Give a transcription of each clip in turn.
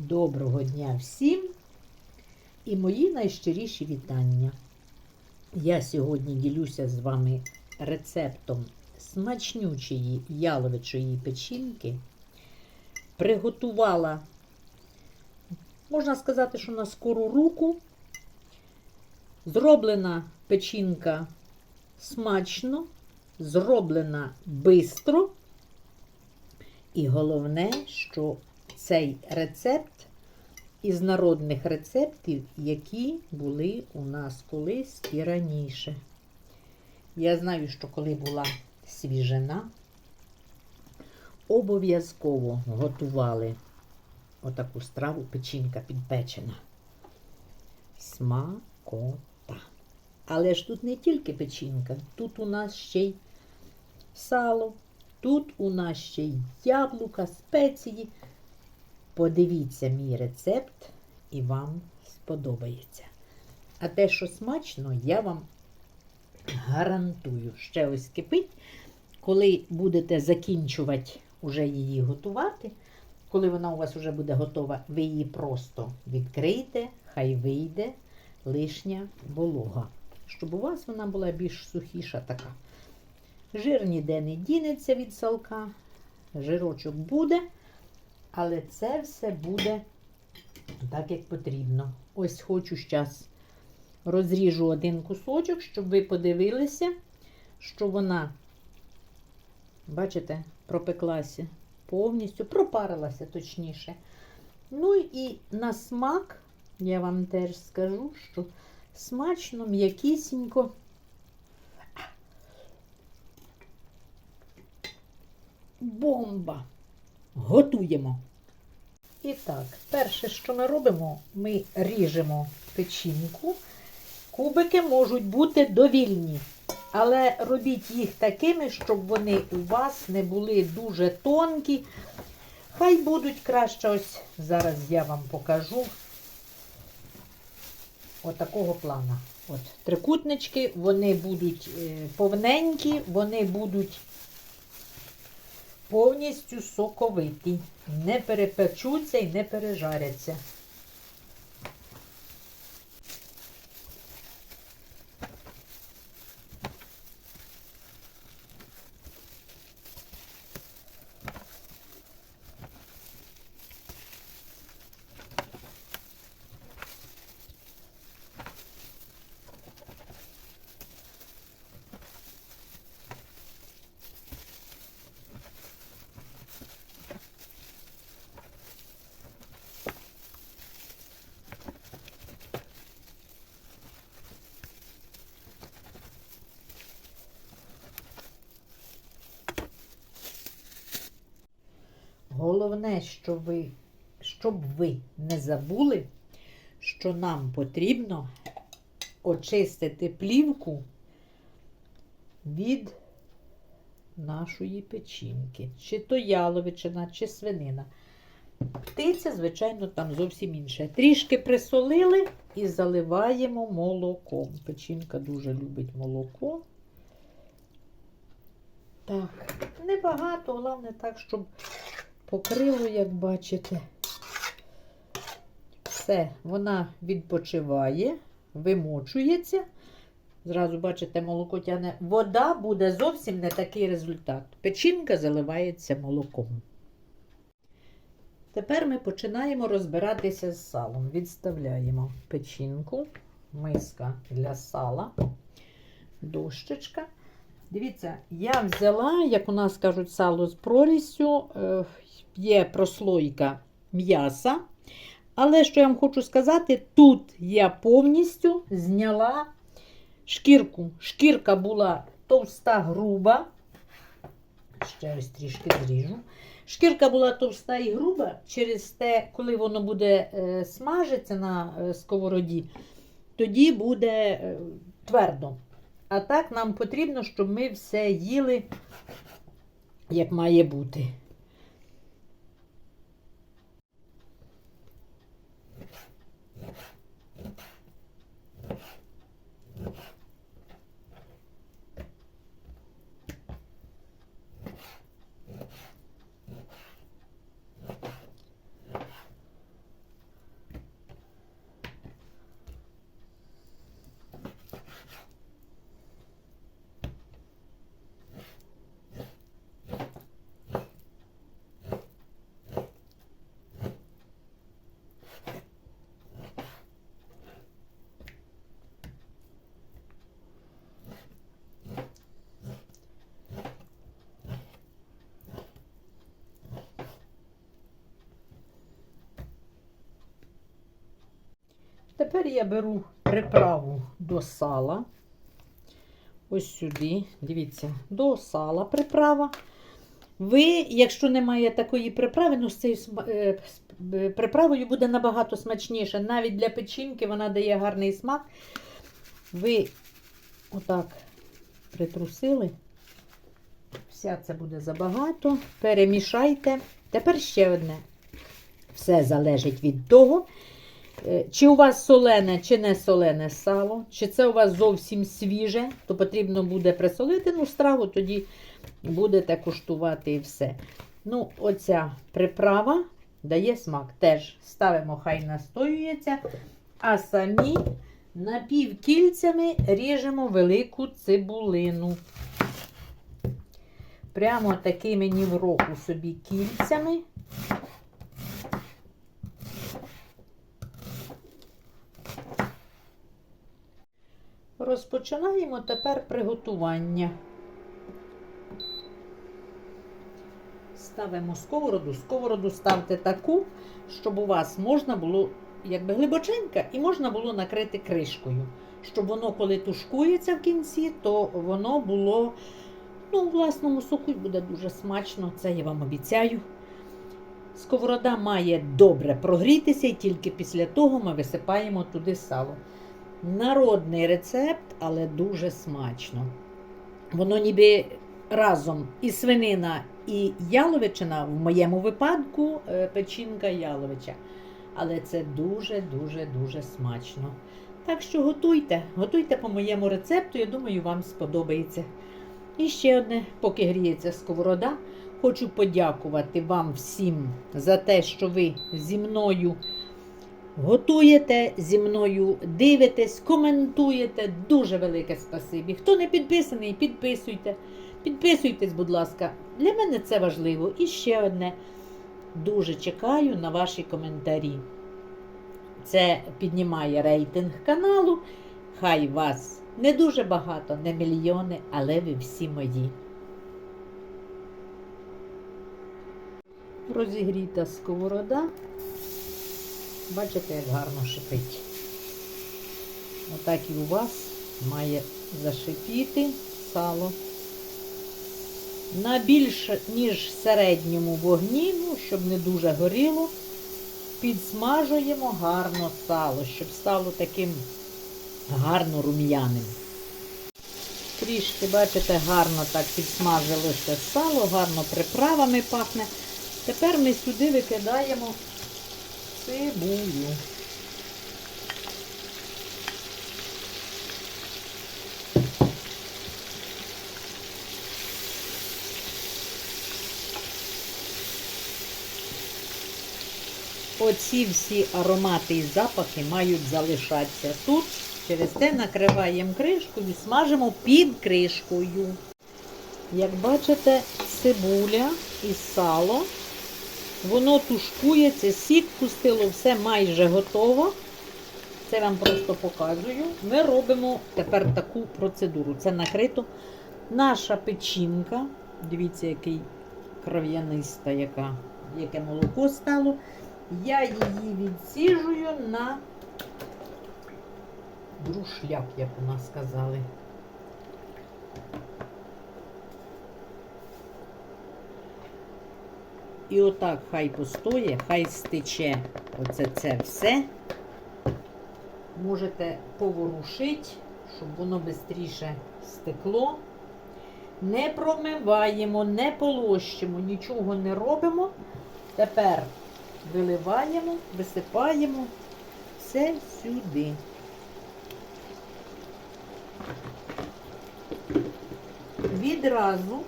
Доброго дня всім і мої найщиріші вітання. Я сьогодні ділюся з вами рецептом смачнючої яловичої печінки. Приготувала, можна сказати, що на скору руку. Зроблена печінка смачно, зроблена бистро. І головне, що цей рецепт із народних рецептів, які були у нас колись і раніше. Я знаю, що коли була свіжина, обов'язково готували отаку страву печінка підпечена. Смакота. Але ж тут не тільки печінка, тут у нас ще й сало, тут у нас ще й яблука, спеції. Подивіться мій рецепт і вам сподобається. А те, що смачно, я вам гарантую. Ще ось кипить. Коли будете закінчувати уже її готувати, коли вона у вас вже буде готова, ви її просто відкрийте, хай вийде лишня волога. Щоб у вас вона була більш сухіша така. Жир ніде не дінеться від салка, жирочок буде. Але це все буде так, як потрібно. Ось хочу зараз розріжу один кусочок, щоб ви подивилися, що вона, бачите, пропеклася повністю, пропарилася точніше. Ну і на смак, я вам теж скажу, що смачно, м'якісінько. Бомба! Готуємо. І так, перше, що ми робимо, ми ріжемо печінку. Кубики можуть бути довільні, але робіть їх такими, щоб вони у вас не були дуже тонкі. Хай будуть краще, ось зараз я вам покажу отакого плана. От, Трикутнички, вони будуть повненькі, вони будуть повністю соковиті, не перепечуться і не пережаряться. Головне, що ви, щоб ви не забули, що нам потрібно очистити плівку від нашої печінки. Чи то яловичина, чи свинина. Птиця, звичайно, там зовсім інше. Трішки присолили і заливаємо молоком. Печінка дуже любить молоко. Так, небагато, головне так, щоб покрило, як бачите. Все, вона відпочиває, вимочується. Зразу, бачите, молоко тяне. Вода буде зовсім не такий результат. Печінка заливається молоком. Тепер ми починаємо розбиратися з салом. Відставляємо печінку, миска для сала, дощечка. Дивіться, я взяла, як у нас кажуть, сало з прорістю, є прослойка м'яса. Але що я вам хочу сказати, тут я повністю зняла шкірку. Шкірка була товста, груба. Ще ось трішки зріжу. Шкірка була товста і груба, через те, коли воно буде е, смажитися на е, сковороді, тоді буде е, твердо. А так нам потрібно, щоб ми все їли, як має бути. Тепер я беру приправу до сала. Ось сюди, дивіться, до сала приправа. Ви, якщо немає такої приправи, ну з цією е, е, приправою буде набагато смачніше. Навіть для печінки вона дає гарний смак. Ви отак притрусили. Вся це буде забагато. Перемішайте. Тепер ще одне. Все залежить від того, чи у вас солене, чи не солене сало, чи це у вас зовсім свіже, то потрібно буде присолити ну, страву, тоді будете куштувати і все. Ну, оця приправа дає смак. Теж ставимо, хай настоюється, а самі напівкільцями ріжемо велику цибулину. Прямо такими ні в року собі кільцями. Розпочинаємо тепер приготування. Ставимо сковороду. Сковороду ставте таку, щоб у вас можна було, якби глибоченька, і можна було накрити кришкою. Щоб воно, коли тушкується в кінці, то воно було ну, у власному соку буде дуже смачно, це я вам обіцяю. Сковорода має добре прогрітися, і тільки після того ми висипаємо туди сало. Народний рецепт, але дуже смачно. Воно ніби разом і свинина, і яловичина, в моєму випадку е, печінка яловича. Але це дуже-дуже дуже смачно. Так що готуйте, готуйте по моєму рецепту, я думаю, вам сподобається. І ще одне, поки гріється сковорода, хочу подякувати вам всім за те, що ви зі мною готуєте, зі мною дивитесь, коментуєте. Дуже велике спасибі. Хто не підписаний, підписуйте. Підписуйтесь, будь ласка. Для мене це важливо. І ще одне. Дуже чекаю на ваші коментарі. Це піднімає рейтинг каналу. Хай вас не дуже багато, не мільйони, але ви всі мої. Розігріта сковорода. Бачите, як гарно шипить. Отак і у вас має зашипіти сало. На більш ніж середньому вогні, ну, щоб не дуже горіло, підсмажуємо гарно сало, щоб стало таким гарно рум'яним. Трішки, бачите, гарно так підсмажилося сало, гарно приправами пахне. Тепер ми сюди викидаємо цибулю. Оці всі аромати і запахи мають залишатися тут. Через те накриваємо кришкою і смажимо під кришкою. Як бачите, цибуля і сало. Воно тушкується, сік пустило, все майже готово. Це вам просто показую. Ми робимо тепер таку процедуру. Це накрито. Наша печінка. Дивіться, який кров'яниста, яка, яке молоко стало. Я її відсіжую на друшляк, як у нас сказали. І отак хай постоє, хай стече оце це все. Можете поворушити, щоб воно швидше стекло. Не промиваємо, не полощимо, нічого не робимо. Тепер виливаємо, висипаємо все сюди. Відразу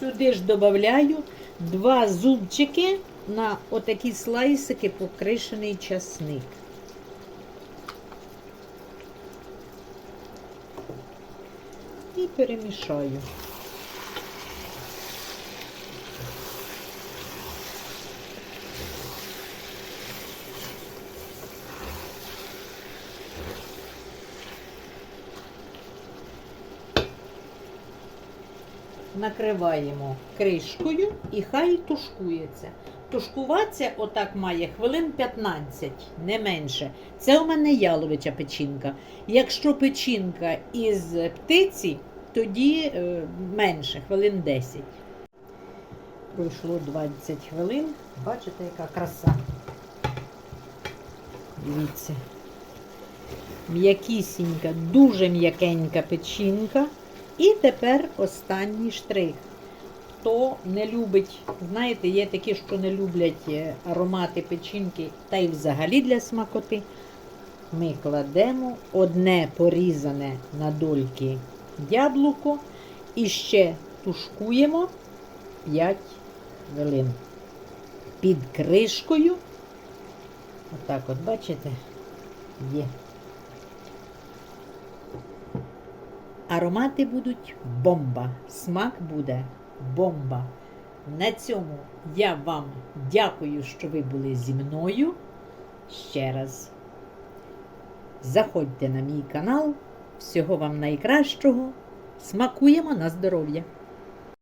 сюди ж додаю два зубчики на отакі слайсики покришений часник. І перемішаю. Накриваємо кришкою і хай тушкується. тушкуватися отак має хвилин 15, не менше. Це у мене яловича печінка. Якщо печінка із птиці, тоді е, менше, хвилин 10. Пройшло 20 хвилин. Бачите, яка краса. Дивіться. М'якісінька, дуже м'якенька печінка. І тепер останній штрих. Хто не любить, знаєте, є такі, що не люблять е, аромати печінки, та й взагалі для смакоти. Ми кладемо одне порізане на дольки яблуко і ще тушкуємо 5 хвилин. Під кришкою. Отак от, бачите, є. Аромати будуть бомба. Смак буде бомба. На цьому я вам дякую, що ви були зі мною. Ще раз. Заходьте на мій канал. Всього вам найкращого. Смакуємо на здоров'я!